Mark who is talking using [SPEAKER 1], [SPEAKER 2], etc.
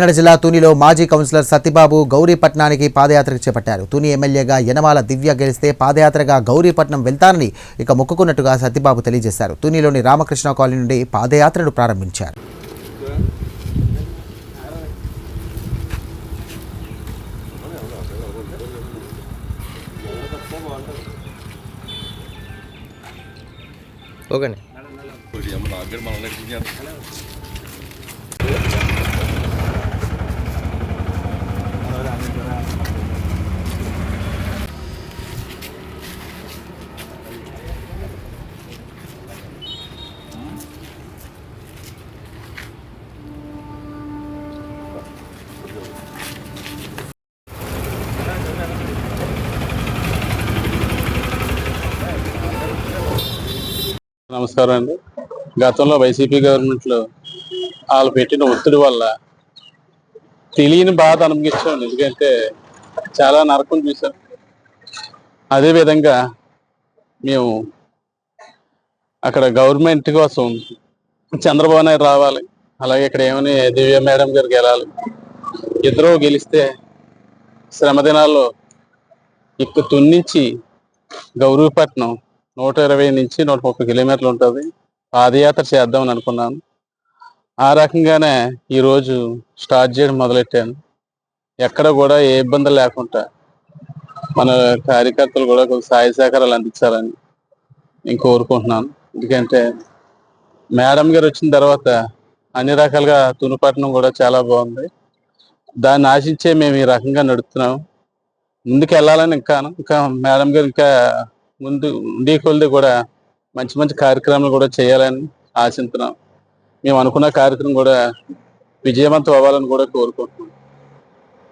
[SPEAKER 1] కాకినాడ జిల్లా తునిలో మాజీ కౌన్సిలర్ సత్యబాబు గౌరీపట్నానికి పాదయాత్ర చేపట్టారు. తుని ఎమ్మెల్యేగా యనమాల దివ్య గెలిస్తే పాదయాత్రగా గౌరీపట్నం వెళ్తానని ఇక మొక్కుకున్నట్టుగా సత్యబాబు తెలియజేశారు. తునిలోని రామకృష్ణ కాలనీ నుండి పాదయాత్రను ప్రారంభించారు.
[SPEAKER 2] ఓకే
[SPEAKER 3] నమస్కారం అండి. గతంలో వైసీపీ గవర్నమెంట్లో వాళ్ళు పెట్టిన ఒత్తిడి వల్ల తెలియని బాధ అనుభవించాం ఎందుకంటే చాలా నరకం చూసాం అదే విధంగా మేము అక్కడ గవర్నమెంట్ కోసం చంద్రబాబు నాయుడు రావాలి. అలాగే ఇక్కడ ఏమని దివ్య మేడం గారు గెలాలి. ఇద్దరు గెలిస్తే శ్రమ దినాల్లో ఇక్కడ తున్నించి గౌరవపట్నం నూట ఇరవై నుంచి నూట ముప్పై కిలోమీటర్లు ఉంటుంది. పాదయాత్ర చేద్దామని అనుకున్నాను. ఆ రకంగానే ఈరోజు స్టార్ట్ చేయడం మొదలెట్టాను. ఎక్కడ కూడా ఏ ఇబ్బంది లేకుండా మన కార్యకర్తలు కూడా కొంచెం సహాయ సహకారాలు అందించాలని నేను కోరుకుంటున్నాను. ఎందుకంటే మేడం గారు వచ్చిన తర్వాత అన్ని రకాలుగా తునిపట్నం కూడా చాలా బాగుంది. దాన్ని ఆశించే మేము ఈ రకంగా నడుపుతున్నాం ముందుకు వెళ్ళాలని ఇంకా ఇంకా మేడం గారు ఇంకా ముందు ఉండే కొలది కూడా మంచి మంచి కార్యక్రమాలు కూడా చేయాలని ఆశిస్తున్నాం మేము అనుకున్న కార్యక్రమం కూడా విజయవంతం అవ్వాలని కూడా కోరుకుంటున్నాం.